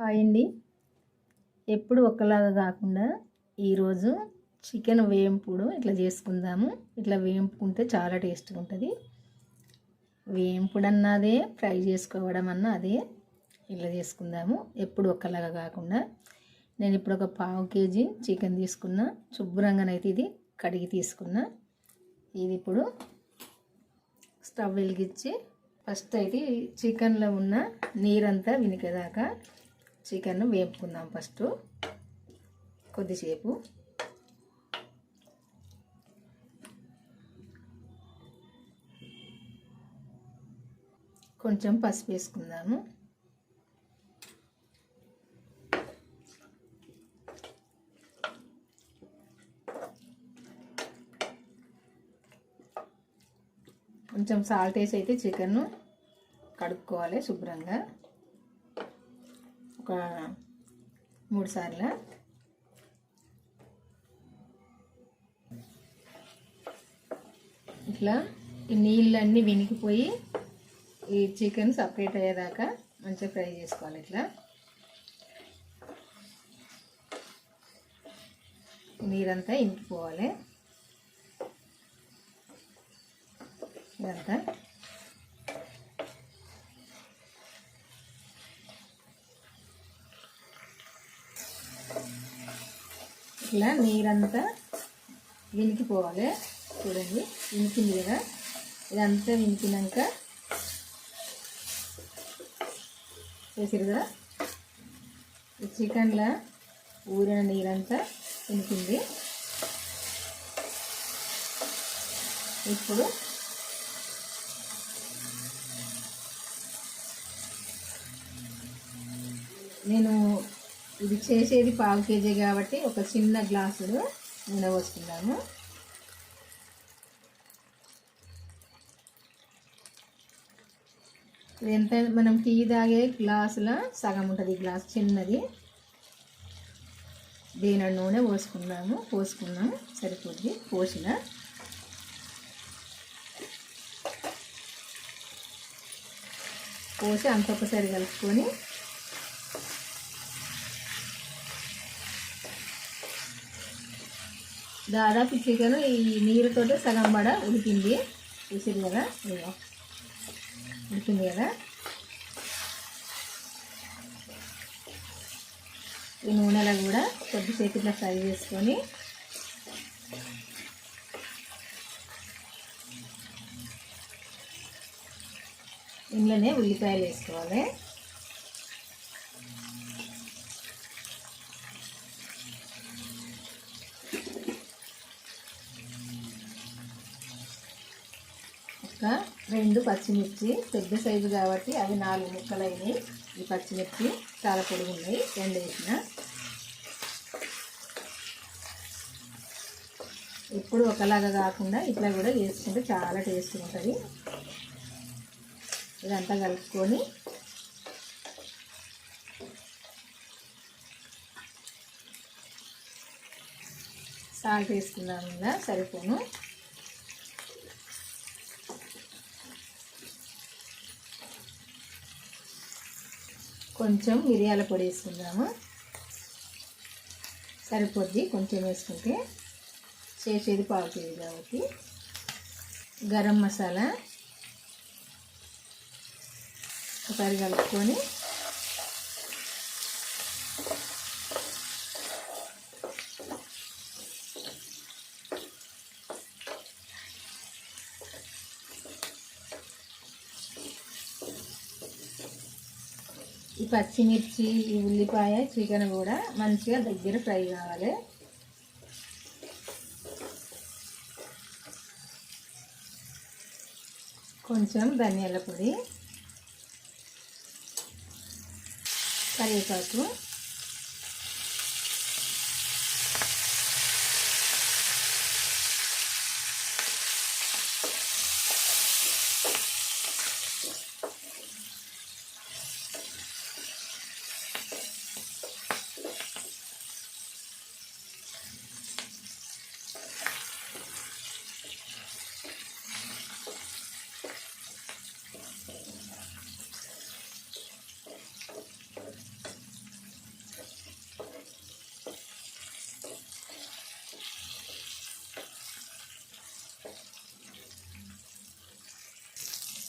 Hi అండి ఎప్పుడు ఒకలాగా కాకుండా ఈరోజు చికెన్ వేయింపుడు ఇట్లా చేసుకుందాము. ఇట్లా వేయింపుకుంటే చాలా టేస్ట్గా ఉంటుంది వేయింపుడు అన్నదే ఫ్రై చేసుకోవడం అన్న అదే. ఇట్లా చేసుకుందాము. ఎప్పుడు ఒకలాగా కాకుండా. నేను ఇప్పుడు ఒక పావు కేజీ చికెన్ తీసుకున్నా. శుభ్రంగానైతే ఇది కడిగి తీసుకున్నా. ఇది ఇప్పుడు స్టవ్ వెలిగించి ఫస్ట్ అయితే చికెన్లో ఉన్న నీరంతా వినికేదాకా చికెన్ వేపుకుందాం ఫస్ట్. కొద్దిసేపు. కొంచెం పసుపు వేసుకుందాము. కొంచెం సాల్ట్ వేసి అయితే చికెన్ కడుక్కోవాలి శుభ్రంగా. ఒక మూడు సార్లు. ఇట్లా ఈ నీళ్ళన్నీ వినికిపోయి ఈ చికెన్ సపరేట్ అయ్యేదాకా మంచిగా ఫ్రై చేసుకోవాలి ఇట్లా. నీరంతా ఇంకిపోవాలి. ఇదంతా. ఇట్లా నీరంతా వినికిపోవాలి. చూడండి వినికింది కదా? ఇదంతా వినికినాక చేసారు కదా? ఈ చికెన్లో ఊరిన నీరంతా వినికింది. ఇప్పుడు నేను ఇది చేసేది పావు కేజీ కాబట్టి ఒక చిన్న గ్లాసులు నూనె పోసుకున్నాము ఎంత మనం టీ తాగే గ్లాసుల సగం ఉంటుంది ఈ గ్లాస్ చిన్నది. దీని నూనె పోసుకున్నాము పోసుకున్నాము సరిపోద్ది పోసిన. పోసి అంత ఒకసారి కలుపుకొని దాదాపు చికెన్ ఈ నీరుతో సగం పడ ఉడికింది. చూసారు కదా? ఉడికింది కదా? ఈ నూనెలో కూడా కొద్దిసేపు ఇట్లా ఫ్రై చేసుకొని ఇంట్లోనే ఉల్లిపాయలు వేసుకోవాలి. ఒక రెండు పచ్చిమిర్చి పెద్ద సైజు కాబట్టి అవి నాలుగు ముక్కలు అయినాయి ఈ పచ్చిమిర్చి చాలా పొడుగు ఉన్నాయి రెండు వేసిన. ఎప్పుడు ఒకలాగా కాకుండా ఇట్లా కూడా చేసుకుంటే చాలా టేస్ట్ ఉంటుంది. ఇదంతా కలుపుకొని సాల్ట్ వేసుకున్నాము సరిపోను. కొంచెం మిరియాల పొడి వేసుకుందాము. సరిపోద్ది కొంచెం వేసుకుంటే చేసేది పావు కేజీ కాబట్టి. గరం మసాలా ఒకసారి కలుపుకొని ఈ పచ్చిమిర్చి ఈ ఉల్లిపాయ చికెన్ కూడా మంచిగా దగ్గర ఫ్రై కావాలి. కొంచెం ధనియాల పొడి కరివేపాకు.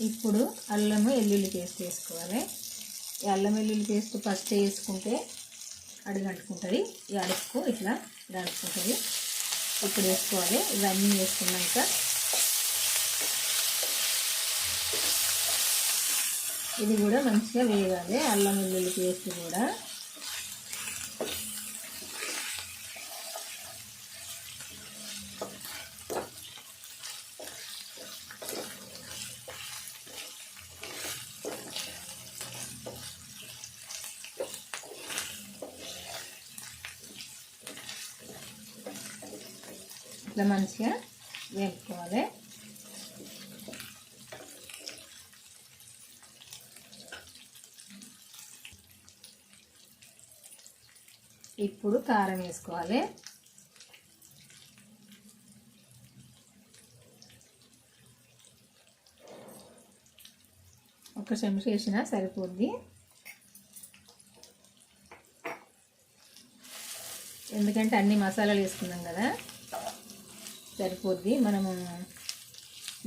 ఇప్పుడు అల్లము వెల్లుల్లి పేస్ట్ వేసుకోవాలి. ఈ అల్లం వెల్లుల్లి పేస్ట్ ఫస్ట్ వేసుకుంటే అడుగంటుకుంటుంది. ఈ అడుక్కు ఇట్లా దాటుకుంటుంది ఇప్పుడు వేసుకోవాలి. ఇవన్నీ వేసుకున్నాక ఇది కూడా మంచిగా వేయాలి అల్లం వెల్లుల్లి పేస్ట్ కూడా ఇట్లా మంచిగా వేపుకోవాలి. ఇప్పుడు కారం వేసుకోవాలి. ఒక చెంచా వేసినా సరిపోద్ది. ఎందుకంటే అన్ని మసాలాలు వేసుకున్నాం కదా. సరిపోద్ది. మనము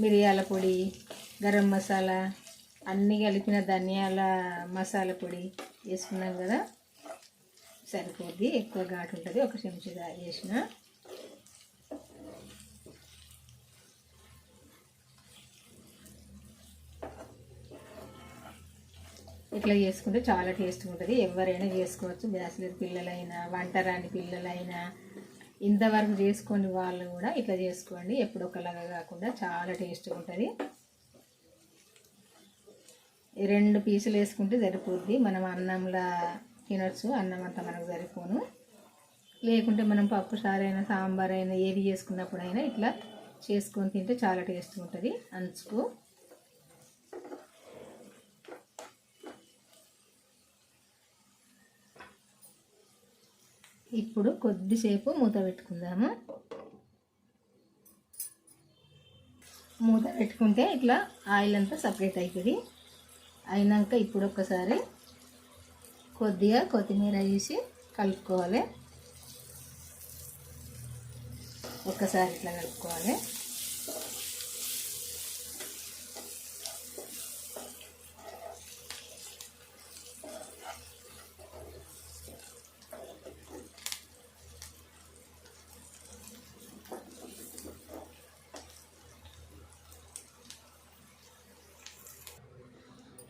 మిరియాల పొడి గరం మసాలా అన్నీ కలిపిన ధనియాల మసాలా పొడి వేసుకున్నాం కదా సరిపోద్ది. ఎక్కువ ఘాటు ఉంటుంది ఒక చెంచా వేసిన ఇట్లా చేసుకుంటే చాలా టేస్ట్గా ఉంటుంది. ఎవరైనా చేసుకోవచ్చు. బ్యాచిలర్ పిల్లలైనా వంట రాని పిల్లలైనా ఇంతవరకు చేసుకొని వాళ్ళు కూడా ఇట్లా చేసుకోండి. ఎప్పుడు ఒకలాగా కాకుండా చాలా టేస్ట్గా ఉంటుంది. రెండు పీసులు వేసుకుంటే సరిపోద్ది. మనం అన్నంలా తినొచ్చు. అన్నం అంతా మనకు సరిపోను. లేకుంటే మనం పప్పు సారైనా సాంబార్ అయినా ఏది చేసుకున్నప్పుడైనా ఇట్లా చేసుకొని తింటే చాలా టేస్ట్గా ఉంటుంది. అంచుకు ఇప్పుడు కొద్దిసేపు మూత పెట్టుకుందాము. మూత పెట్టుకుంటే ఇట్లా ఆయిల్ అంతా సపరేట్ అవుతుంది అయినాక ఇప్పుడు ఒక్కసారి కొద్దిగా కొత్తిమీర వేసి కలుపుకోవాలి. ఒక్కసారి ఇట్లా కలుపుకోవాలి.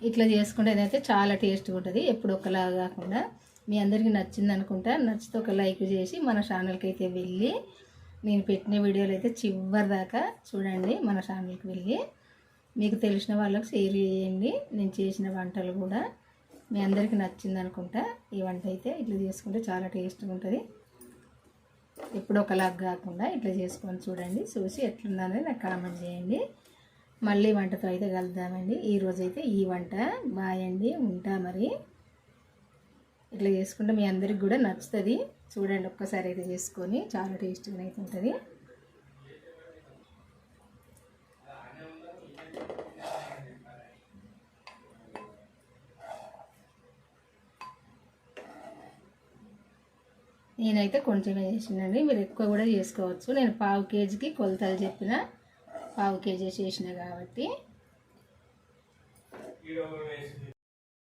ఇట్లా చేసుకుంటే అయితే చాలా టేస్ట్గా ఉంటుంది ఎప్పుడు ఒకలాగా కాకుండా. మీ అందరికీ నచ్చింది అనుకుంటా నచ్చితే ఒక లైక్ చేసి మన ఛానల్కి అయితే వెళ్ళి నేను పెట్టిన వీడియోలు అయితే చివరి దాకా చూడండి మన ఛానల్కి వెళ్ళి. మీకు తెలిసిన వాళ్ళకి షేర్ చేయండి నేను చేసిన వంటలు కూడా. మీ అందరికీ నచ్చింది అనుకుంటా ఈ వంట అయితే ఇట్లా చేసుకుంటే చాలా టేస్ట్గా ఉంటుంది. ఎప్పుడు ఒకలాగా కాకుండా ఇట్లా చేసుకొని చూడండి చూసి ఎట్లుందనేది నాకు కామెంట్ చేయండి. మళ్ళీ వంటతో అయితే కలుద్దామండి. ఈరోజైతే ఈ వంట. బాయ్ అండి. ఉంటా మరి. ఇట్లా చేసుకుంటే మీ అందరికి కూడా నచ్చుతుంది. చూడండి ఒక్కసారి అయితే చేసుకొని చాలా టేస్టీగా అయితే ఉంటుంది నేనైతే కొంచెమే చేసినండి. మీరు ఎక్కువ కూడా చేసుకోవచ్చు. నేను పావు కేజీకి కొలతలు చెప్పిన పావు కేజీ చేసిన కాబట్టి